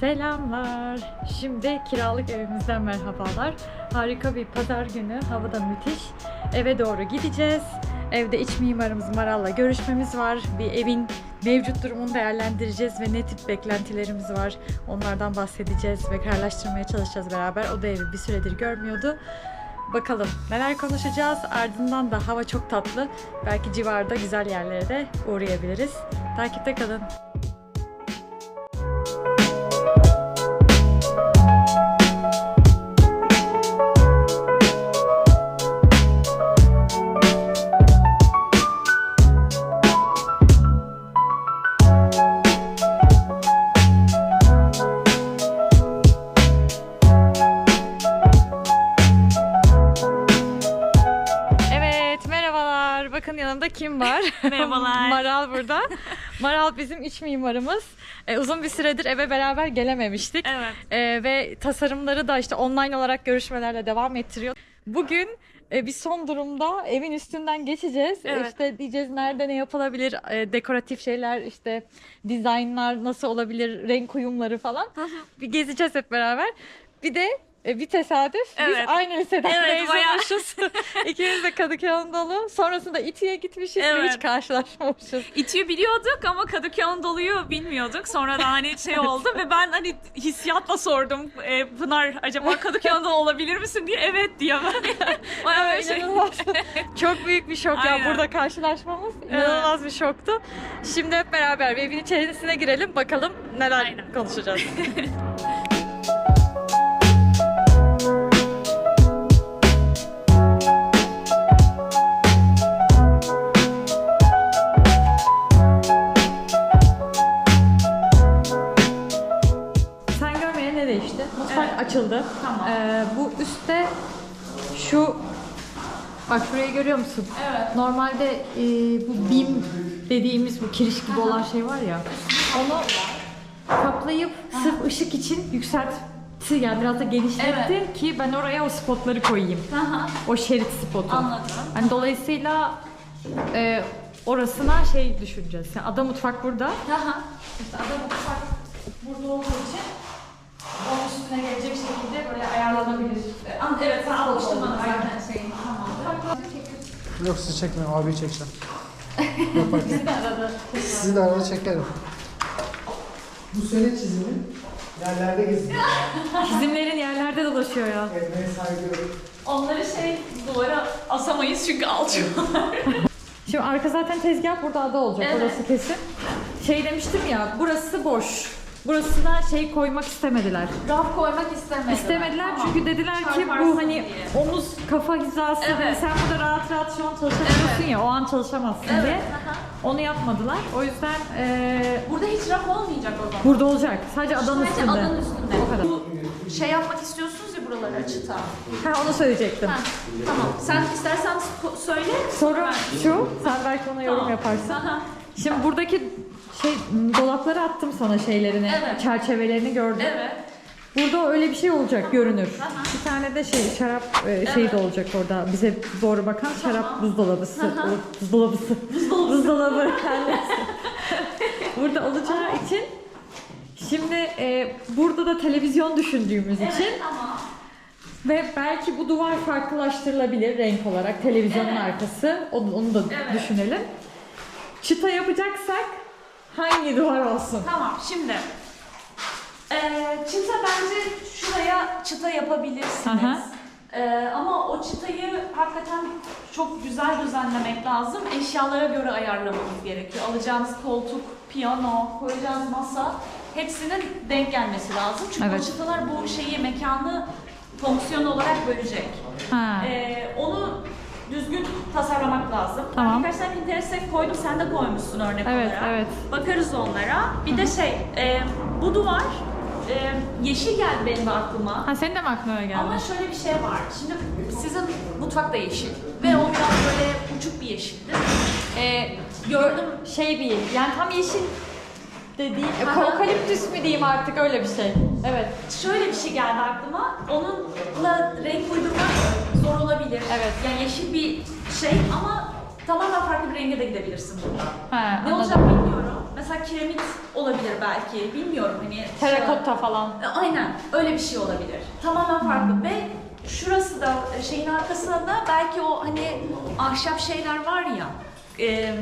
Selamlar. Şimdi kiralık evimizden merhabalar. Harika bir pazar günü. Hava da müthiş. Eve doğru gideceğiz. Evde iç mimarımız Maral'la görüşmemiz var. Bir evin mevcut durumunu değerlendireceğiz ve ne tip beklentilerimiz var. Onlardan bahsedeceğiz ve kararlaştırmaya çalışacağız beraber. O da evi bir süredir görmüyordu. Bakalım neler konuşacağız. Ardından da hava çok tatlı. Belki civarda güzel yerlere de uğrayabiliriz. Takipte kalın. Merhabalar. Maral burada. Maral bizim iç mimarımız. Ee, uzun bir süredir eve beraber gelememiştik. Evet. Ee, ve tasarımları da işte online olarak görüşmelerle devam ettiriyor. Bugün e, bir son durumda evin üstünden geçeceğiz. E, Evet. İşte diyeceğiz nerede ne yapılabilir, e, dekoratif şeyler, işte dizaynlar nasıl olabilir, renk uyumları falan. bir gezeceğiz hep beraber. Bir de e, bir tesadüf biz Evet. aynı liseden Evet, mezunmuşuz. İkimiz de Kadıköy Anadolu. Sonrasında İTÜ'ye gitmişiz ve Evet. hiç karşılaşmamışız. İTÜ'yü biliyorduk ama Kadıköy Anadolu'yu bilmiyorduk. Sonra da hani şey oldu ve ben hani hissiyatla sordum. E, Pınar acaba Kadıköy Anadolu olabilir misin diye. Evet diye ben. Bayağı böyle şey. Çok büyük bir şok ya Aynen. burada karşılaşmamız. İnanılmaz bir şoktu. Şimdi hep beraber bir evin içerisine girelim bakalım neler Aynen. konuşacağız. Görüyor musun? Evet. Normalde e, bu bim dediğimiz bu kiriş gibi olan şey var ya. Onu kaplayıp sırf ışık için yükseltti yani biraz da genişletti ki ben oraya o spotları koyayım. Aha, O şerit spotu. Anladım. Hani dolayısıyla e, orasına şey düşüneceğiz. Yani ada mutfak burada. aha. İşte ada mutfak burada olduğu için onun üstüne gelecek şekilde böyle ayarlanabilir. An- Evet sen almıştın bana zaten şeyini. Tamam. Yok sizi çekmiyorum, abiyi çekeceğim. Sizi de arada çekerim. Bu senin çizimin. Yerlerde geziniyor. Çizimlerin yerlerde dolaşıyor ya. Emeğe saygı. Onları şey duvara asamayız çünkü alçıyorlar. Şimdi arka zaten tezgah burada ada olacak Evet. orası kesin. Şey demiştim ya burası boş. Burasına şey koymak istemediler. Raf koymak istemediler. İstemediler Tamam. çünkü dediler ki Çarparsın bu hani diye. omuz kafa hizası Evet. hani sen burada rahat rahat şu an çalışabiliyorsun ya o an çalışamazsın Evet, diye. aha. Onu yapmadılar. O yüzden eee, Burada hiç raf olmayacak o zaman. burada olacak. Sadece adanın Sadece üstünde. adanın üstünde. O kadar. Bu şey yapmak istiyorsunuz ya buraları açıta. Ha onu söyleyecektim. Ha, tamam. Sen istersen söyle. Soru şu, sen belki ona yorum Tamam. yaparsın. Aha. Şimdi buradaki şey dolaplara attım sana şeylerini, Evet. çerçevelerini gördüm. Evet. Burada öyle bir şey olacak görünür. Aha. Bir tane de şey şarap e, şey de Evet. olacak orada. Bize doğru bakan şarap buzdolabısı. Aha. Buzdolabısı. Buzdolabı. kendisi. burada olacağı için şimdi e, burada da televizyon düşündüğümüz için Evet ama ve belki bu duvar farklılaştırılabilir renk olarak televizyonun Evet. arkası. Onu, onu da Evet. düşünelim. Çıta yapacaksak hangi duvar olsun? tamam şimdi. Ee, çıta bence şuraya çıta yapabilirsiniz. Aha. Ee, ama o çıtayı hakikaten çok güzel düzenlemek lazım. Eşyalara göre ayarlamamız gerekiyor. Alacağınız koltuk, piyano, koyacağınız masa hepsinin denk gelmesi lazım. Çünkü Evet. o çıtalar bu şeyi, mekanı fonksiyon olarak bölecek. Ha. Ee, onu düzgün tasarlamak lazım. Tamam. Ben birkaç tane Pinterest'e koydum, sen de koymuşsun örnek Evet, olarak. evet. Bakarız onlara. Bir de şey, e, bu duvar e, yeşil geldi benim de aklıma. Ha senin de mi aklına geldi? Ama şöyle bir şey var. Şimdi sizin mutfak da yeşil. Ve o biraz böyle uçuk bir yeşildi. Ee, gördüm şey bir yani tam yeşil de değil. E, mü diyeyim artık öyle bir şey. Evet. şöyle bir şey geldi aklıma. Onunla renk uydurmak zor olabilir. Evet. Yani yeşil bir şey ama tamamen farklı bir renge de gidebilirsin burada. Ha, Ne anladım. olacak bilmiyorum. Mesela kiremit olabilir belki. Bilmiyorum hani. Terrakotta falan. E, Aynen öyle bir şey olabilir. Tamamen farklı ve şurası da e, şeyin arkasında da belki o hani ahşap şeyler var ya. e,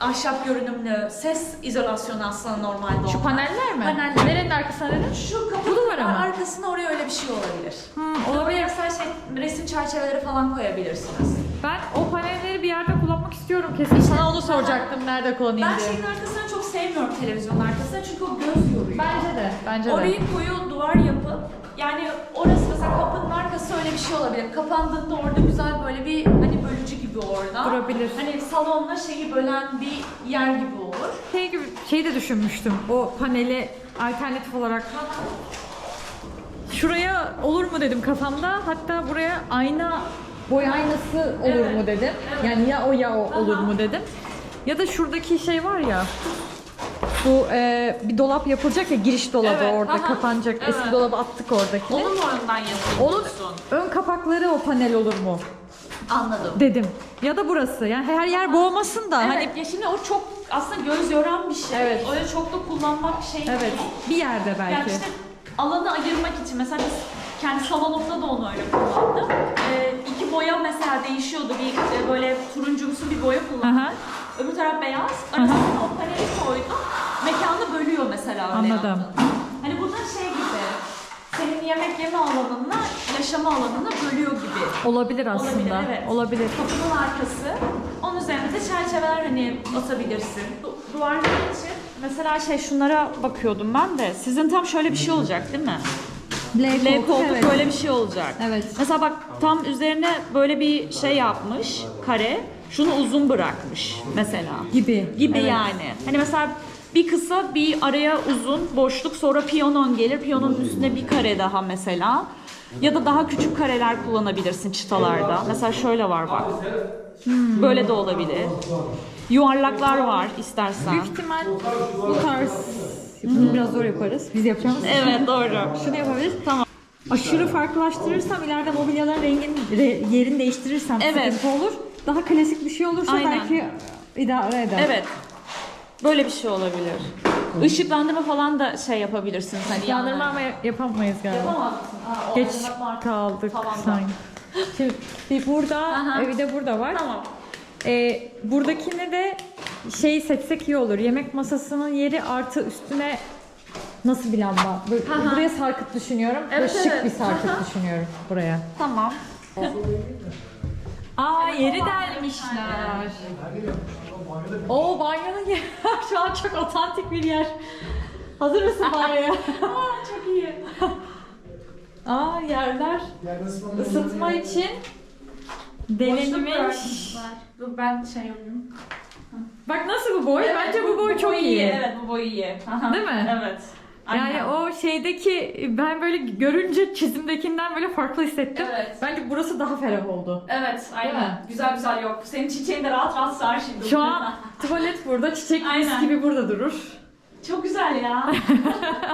ahşap görünümlü ses izolasyonu aslında normalde Şu olan. paneller mi? Paneller. Nerenin arkasına dedin? Şu Bu kapının duvara mı? arkasına oraya öyle bir şey olabilir. Hmm, olabilir. mesela şey, resim çerçeveleri falan koyabilirsiniz. Ben o panelleri bir yerde kullanmak istiyorum kesin. Sana onu soracaktım nerede kullanayım Ben diye. şeyin arkasını çok sevmiyorum televizyonun arkasını çünkü o göz yoruyor. Bence de. Bence de. Orayı koyu duvar yapıp yani orası mesela kapının arkası öyle bir şey olabilir. Kapandığında orada güzel böyle bir hani bölücü gibi orada. Durabilir. Hani salonla şeyi bölen bir yer gibi olur. Şey gibi şey de düşünmüştüm. O paneli alternatif olarak şuraya olur mu dedim kafamda. Hatta buraya ayna boy aynası olur Evet. mu dedim. Evet. Yani ya o ya o olur mu dedim. Ya da şuradaki şey var ya. Bu e, bir dolap yapılacak ya giriş dolabı Evet, orada aha. kapanacak. Eski Evet. dolabı attık oradakini. Onun oyundan Onun yapıyorsun. ön kapakları o panel olur mu Anladım. dedim. Ya da burası. Yani her yer boğmasın da hani Evet, ya şimdi o çok aslında göz yoran bir şey. Evet. Öyle çok da kullanmak şey evet değil. bir yerde belki. Yani işte alanı ayırmak için mesela biz kendi salonumda da onu öyle kullandım. Ee, iki boya mesela değişiyordu. Bir e, böyle turuncumsu bir boya kullandım. Aha. Öbür taraf beyaz. Arasına o paneli koydum. Mekanı bölüyor mesela Anladım. yaptım. Hani bu da şey gibi. Senin yemek yeme alanınla yaşama alanını bölüyor gibi. Olabilir aslında. Olabilir, evet. Olabilir. Kapının arkası. Onun üzerine de çerçeveler hani atabilirsin. Du- duvarlar için mesela şey şunlara bakıyordum ben de. Sizin tam şöyle bir şey olacak değil mi? L koltuk evet. böyle bir şey olacak. Evet. Mesela bak tam üzerine böyle bir şey yapmış kare. Şunu uzun bırakmış mesela. Gibi. Gibi Evet. yani. Hani mesela bir kısa bir araya uzun boşluk sonra piyanon gelir. Piyanonun üstüne bir kare daha mesela. Ya da daha küçük kareler kullanabilirsin çıtalarda. Mesela şöyle var bak. Böyle de olabilir. Yuvarlaklar var istersen. Büyük ihtimal bu tarz bunu biraz zor yaparız. Biz yapacağımız. Evet doğru. Şunu yapabiliriz. Tamam. Aşırı farklılaştırırsam ileride mobilyaların rengini re- yerini değiştirirsem Evet. sıkıntı olur. Daha klasik bir şey olursa Aynen. belki idare eder. Evet. Böyle bir şey olabilir. Işıklandırma falan da şey yapabilirsiniz hani Yandırma ama yapamayız galiba. Yapamaz mısın? Aa, o Geç aydınlatma kaldık tavanda. sanki. Şimdi bir burada, Aha. e, bir de burada var. Tamam. Ee, buradakini de şey seçsek iyi olur. Yemek masasının yeri artı üstüne nasıl bir lamba? Böyle, Aha. buraya sarkıt düşünüyorum. Evet, Böyle şık evet. bir sarkıt Aha. düşünüyorum buraya. Tamam. Aa yeri delmişler. Oo banyonun yeri şu an çok otantik bir yer. Hazır mısın banyoya? Aa, çok iyi. Aa yerler Yani ısıtma, ısıtma için bırakmışlar. Dur ben şey yapayım. Bak nasıl bu boy? Bence bu boy çok iyi. Evet bu boy iyi. Aha. Değil mi? Evet. Yani Aynen. o şeydeki ben böyle görünce çizimdekinden böyle farklı hissettim. Evet. Bence burası daha ferah oldu. Evet aynen. mi? Güzel güzel yok. Senin çiçeğin de rahat rahat sar şimdi. Şu an tuvalet burada, çiçek mis Aynen. gibi burada durur. Çok güzel ya.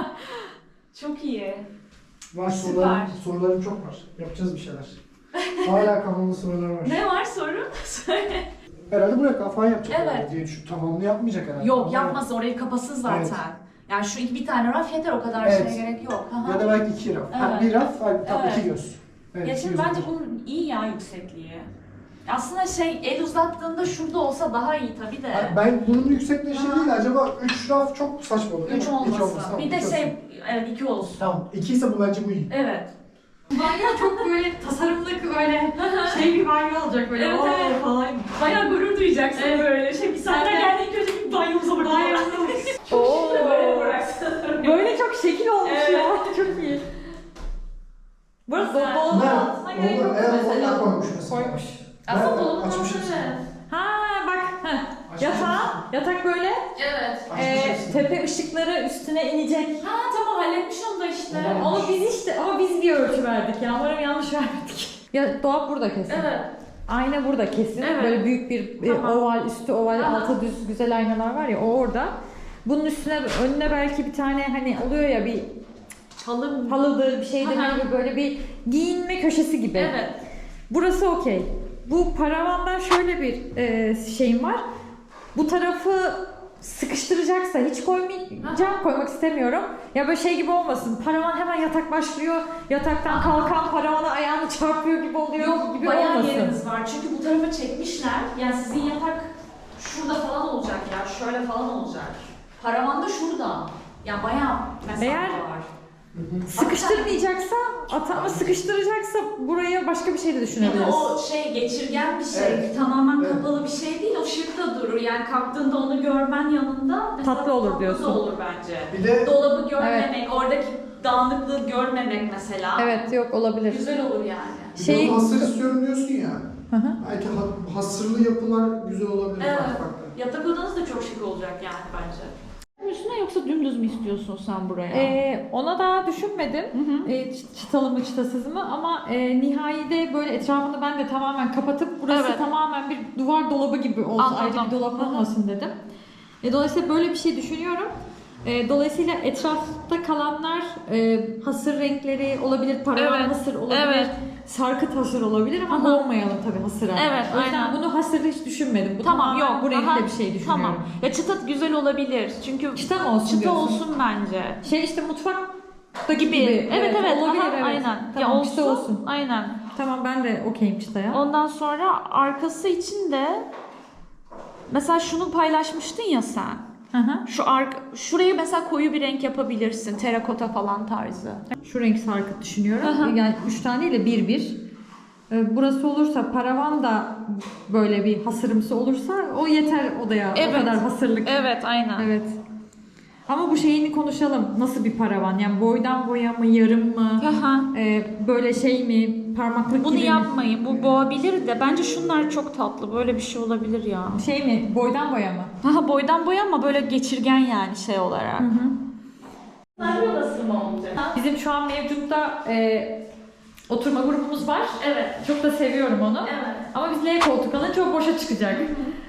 çok iyi. Var Süper. sorularım, sorularım çok var. Yapacağız bir şeyler. Hala kafamda sorular var. Ne var soru? Söyle. Herhalde buraya kafayı yapacak Evet. herhalde diye düşün. Tamamını yapmayacak herhalde. Yok Ama- yapmaz orayı kapasın zaten. Yani şu iki bir tane raf yeter o kadar Evet. şeye gerek yok. Aha. Ya da belki iki raf. Ha, Evet. bir raf, ha, tam Evet. iki göz. Evet, Ya şimdi bence bunun iyi ya yüksekliği. Aslında şey el uzattığında şurada olsa daha iyi tabii de. Ha, Ben bunun yüksekliği şey değil acaba üç raf çok saçma olur değil Üç mi? İki olmasın. tamam, bir de şey evet iki olsun. Tamam. İki ise bu bence bu iyi. Evet. Banyo çok böyle tasarımlık böyle şey bir banyo olacak böyle. Evet, evet. falan. Bayağı gurur duyacaksın Evet. böyle. Şey bir Evet. geldiğin kötü bir banyomuza bakıyor. Oo. Böyle çok şekil olmuş Evet. ya. Çok iyi. Burası Güzel. dolabın Ne? gerek Olur, yok evet, mesela. onlar koymuş mesela. Koymuş. Aslında Ben açmışım evet. Ha bak. heh. Yatağı, yatak böyle. Evet. Açmışım. tepe ışıkları üstüne inecek. Ha tamam halletmiş onu da işte. Tamam. Onu biz işte ama biz bir ölçü verdik ya. Umarım yanlış vermedik. Ya dolap burada kesin. Evet. Ayna burada kesin. Evet. Böyle büyük bir e, Tamam. oval, üstü oval, Aha. altı düz güzel aynalar var ya o orada. Bunun üstüne önüne belki bir tane hani oluyor ya bir Halı halıdır bir şeydir Aha. gibi böyle bir giyinme köşesi gibi. Evet. Burası okey. Bu paravanda şöyle bir e, şeyim var. Bu tarafı sıkıştıracaksa hiç koymayacağım, koymak istemiyorum. Ya böyle şey gibi olmasın. Paravan hemen yatak başlıyor. Yataktan kalkan paravana ayağını çarpıyor gibi oluyor Yok gibi bayağı olmasın. yeriniz var. Çünkü bu tarafa çekmişler. Yani sizin yatak şurada falan olacak ya. Şöyle falan olacak. Paravan da şurada. Yani bayağı mesafe Eğer- var. Sıkıştırmayacaksa, ata ama sıkıştıracaksa buraya başka bir şey de Bir de düşünebiliriz. o şey geçirgen bir şey. Evet. Tamamen Evet. kapalı bir şey değil. O şıkta durur. Yani kalktığında onu görmen yanında. mesela Tatlı olur tatlı diyorsun. da olur bence. Bir de Dolabı görmemek, oradaki dağınıklığı görmemek mesela. Evet yok olabilir. Güzel olur yani. bir Şey- de hasır istiyorum diyorsun ya. Hı hı. Belki ha- hasırlı yapılar güzel olabilir Evet. bak bak. Yatak odanız da çok şık olacak yani bence. Üstüne yoksa dümdüz mü istiyorsun sen buraya? Ee, ona daha düşünmedim. Hı hı. Ee, çı- çıtalı mı çıtasız mı ama e, nihayede böyle etrafını ben de tamamen kapatıp burası Evet. tamamen bir duvar dolabı gibi olsun. Ayrıca bir dolap olmasın dedim. E, dolayısıyla böyle bir şey düşünüyorum. E, dolayısıyla etrafta kalanlar e, hasır renkleri olabilir, paravan Evet. hasır olabilir, Evet. sarkıt hasır olabilir ama hı. boğmayalım tabii hasıra. Evet, O yüzden aynen. bunu hasırda hiç düşünmedim. Bu Tamam yok. bu renkte Aha, bir şey düşünüyorum. Tamam. Ya çıta güzel olabilir. Çünkü Çıta mı olsun çıta diyorsun? olsun bence. Şey işte mutfakta Gibi. gibi. Evet evet. Olabilir aha, evet. Aynen. Tamam ya olsun. çıta olsun. Aynen. Tamam ben de okeyim çıtaya. Ondan sonra arkası için de mesela şunu paylaşmıştın ya sen. Hı hı. Şu ark şurayı mesela koyu bir renk yapabilirsin. Terakota falan tarzı. Şu renk sarkıt düşünüyorum. Hı hı. Yani üç taneyle bir bir. Ee, Burası olursa paravan da böyle bir hasırımsı olursa o yeter odaya. O Evet. kadar hasırlık. Evet aynen. Evet. Ama bu şeyini konuşalım. Nasıl bir paravan? Yani boydan boya mı, yarım mı? Aha. Ee, böyle şey mi, parmaklık Bunu gibi mi? yapmayın. Bu boğabilir de bence şunlar çok tatlı. Böyle bir şey olabilir ya. Şey mi, boydan boya mı? Haha boydan boya ama böyle geçirgen yani şey olarak. Hı hı. Odası mı olacak? Bizim şu an mevcutta e, oturma grubumuz var. Evet. Çok da seviyorum onu. Evet. Ama biz L koltuk alınca çok boşa çıkacak.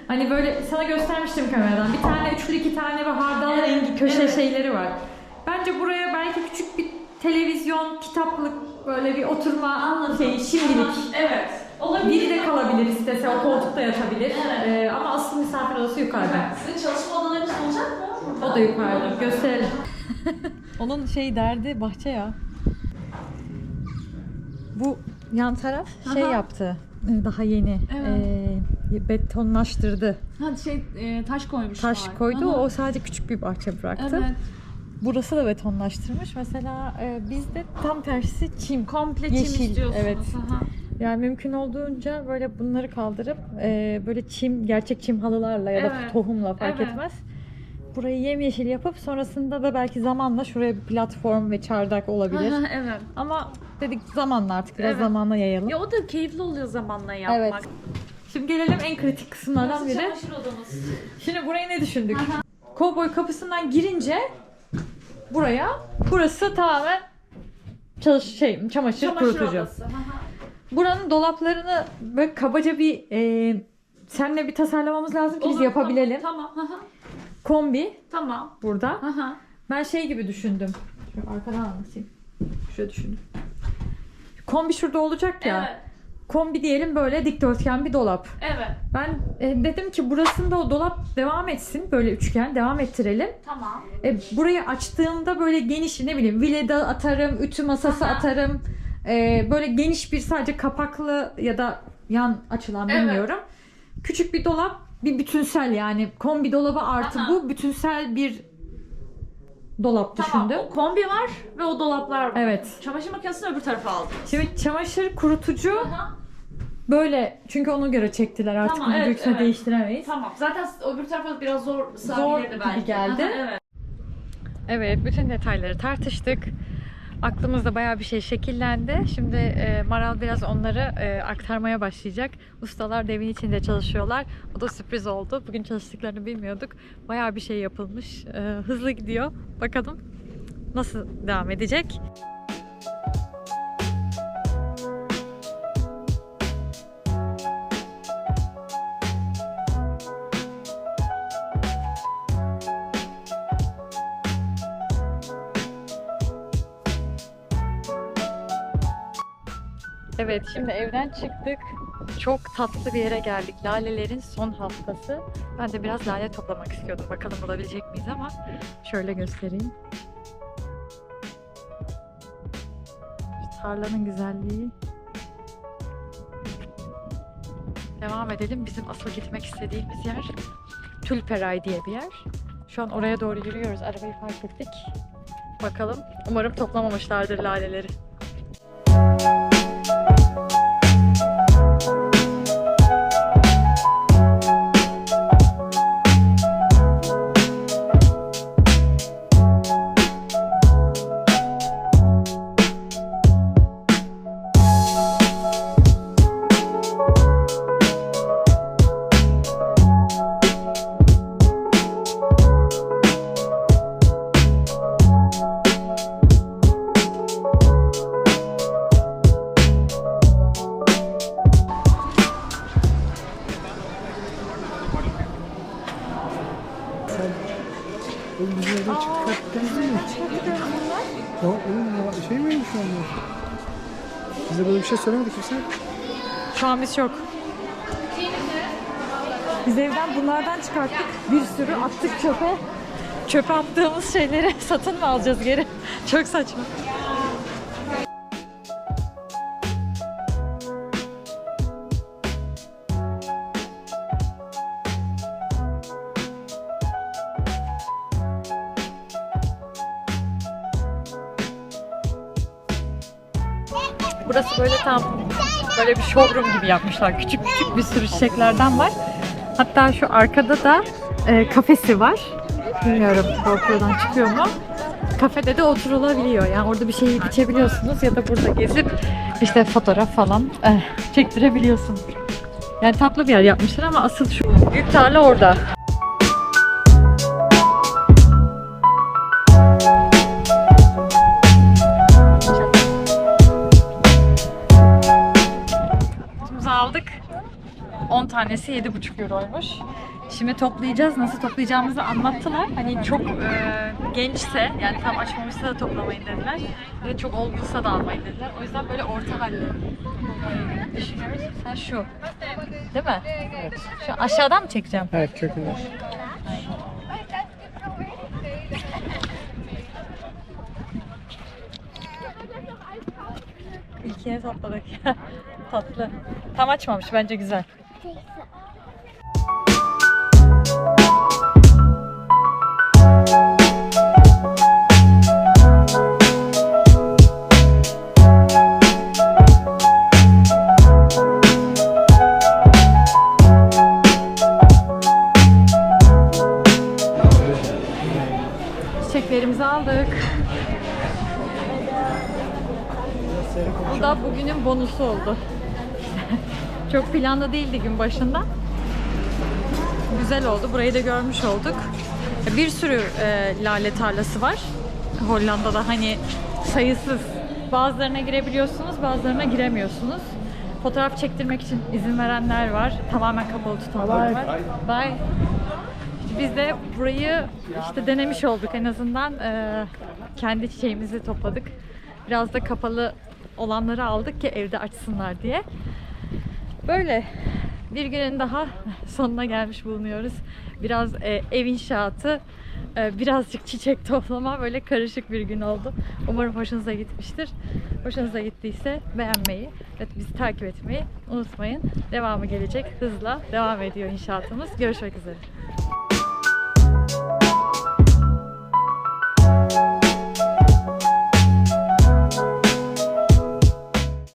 Hani böyle sana göstermiştim kameradan. Bir tane üçlü iki tane ve hardal Evet, rengi köşe evet. şeyleri var. Bence buraya belki küçük bir televizyon, kitaplık böyle bir oturma şeyi şimdilik. Evet. Olabilir. Biri de kalabilir istese o koltukta yatabilir. Evet. Ee, ama asıl misafir odası yukarıda. Sizin çalışma odalarınız olacak mı? O da yukarıda. Gösterelim. Onun şey derdi bahçe ya. Bu yan taraf şey Aha. yaptı. Daha yeni. Evet. Ee, betonlaştırdı. Ha şey e, taş koymuşlar. Taş koydu. O sadece küçük bir bahçe bıraktı. Evet. Burası da betonlaştırmış. Mesela e, bizde tam tersi çim. Komple Yeşil, çim istiyorsunuz. evet. Aha. Yani mümkün olduğunca böyle bunları kaldırıp e, böyle çim, gerçek çim halılarla ya da Evet. tohumla fark Evet. etmez. Burayı yemyeşil yapıp sonrasında da belki zamanla şuraya bir platform ve çardak olabilir. Aha, evet. Ama dedik zamanla artık biraz Evet. zamanla yayalım. Ya o da keyifli oluyor zamanla yapmak. Evet. Şimdi gelelim en kritik kısımlardan biri. çamaşır odamız. Şimdi burayı ne düşündük? Kovboy kapısından girince buraya burası tamamen çalış şey çamaşır, Çamaşır kurutucu. odası. Aha. Buranın dolaplarını böyle kabaca bir e, senle bir tasarlamamız lazım ki biz Olur, yapabilelim. Tamam. Tamam. Aha. Kombi Tamam. burada. Aha. Ben şey gibi düşündüm. Şöyle arkadan anlatayım. Şöyle düşündüm. Kombi şurada olacak ya. Evet. Kombi diyelim böyle dikdörtgen bir dolap. Evet. Ben e, dedim ki burasında o dolap devam etsin. Böyle üçgen devam ettirelim. Tamam. E, burayı açtığımda böyle geniş ne bileyim vileda atarım, ütü masası Aha. atarım. E, böyle geniş bir sadece kapaklı ya da yan açılan Evet. bilmiyorum. Küçük bir dolap, bir bütünsel yani kombi dolabı artı Aha. bu bütünsel bir dolap Tamam. düşündüm. O kombi var ve o dolaplar var. Evet. Çamaşır makinesini öbür tarafa aldım. Şimdi çamaşır kurutucu Aha. böyle çünkü ona göre çektiler artık Tamam, bunu evet, büyük ihtimalle evet. değiştiremeyiz. Tamam. Zaten öbür tarafa biraz zor Zor sığabilirdi gibi belki. geldi. Aha, evet. Evet, bütün detayları tartıştık. Aklımızda bayağı bir şey şekillendi. Şimdi e, Maral biraz onları e, aktarmaya başlayacak. Ustalar da evin içinde çalışıyorlar. O da sürpriz oldu. Bugün çalıştıklarını bilmiyorduk. Bayağı bir şey yapılmış. E, hızlı gidiyor. Bakalım nasıl devam edecek. Evet şimdi evden çıktık. Çok tatlı bir yere geldik. Lalelerin son haftası. Ben de biraz lale toplamak istiyordum. Bakalım bulabilecek miyiz ama şöyle göstereyim. Şu tarlanın güzelliği. Devam edelim. Bizim asıl gitmek istediğimiz yer Tülperay diye bir yer. Şu an oraya doğru yürüyoruz. Arabayı park ettik. Bakalım. Umarım toplamamışlardır laleleri. Şu an biz yok. Biz evden bunlardan çıkarttık. Bir sürü attık çöpe. Çöpe attığımız şeyleri satın mı alacağız geri? Çok saçma. Burası böyle tam böyle bir showroom gibi yapmışlar. Küçük küçük bir sürü çiçeklerden var. Hatta şu arkada da e, kafesi var. Bilmiyorum GoPro'dan çıkıyor mu? Kafede de oturulabiliyor. Yani orada bir şey içebiliyorsunuz ya da burada gezip işte fotoğraf falan eh, çektirebiliyorsunuz. Yani tatlı bir yer yapmışlar ama asıl şu büyük tarla orada. Tanesi 7,5 euroymuş. Şimdi toplayacağız. Nasıl toplayacağımızı anlattılar. Hani çok e, gençse yani tam açmamışsa da toplamayın dediler. Ve çok olgunsa da almayın dediler. O yüzden böyle orta halde düşünüyoruz. Sen şu. Değil mi? Evet. Şu aşağıdan mı çekeceğim? Evet köküler. İlkini topladık. Tatlı. Tam açmamış bence güzel. Çiçeklerimizi aldık. Bu da bugünün bonusu oldu. Çok planda değildi gün başında. Güzel oldu. Burayı da görmüş olduk. Bir sürü e, lale tarlası var. Hollanda'da hani sayısız. Bazılarına girebiliyorsunuz, bazılarına giremiyorsunuz. Fotoğraf çektirmek için izin verenler var. Tamamen kapalı tutanlar var. Bye. Biz de burayı işte denemiş olduk en azından e, kendi çiçeğimizi topladık. Biraz da kapalı olanları aldık ki evde açsınlar diye. Böyle bir günün daha sonuna gelmiş bulunuyoruz. Biraz e, ev inşaatı, e, birazcık çiçek toplama böyle karışık bir gün oldu. Umarım hoşunuza gitmiştir. Hoşunuza gittiyse beğenmeyi ve bizi takip etmeyi unutmayın. Devamı gelecek. Hızla devam ediyor inşaatımız. Görüşmek üzere.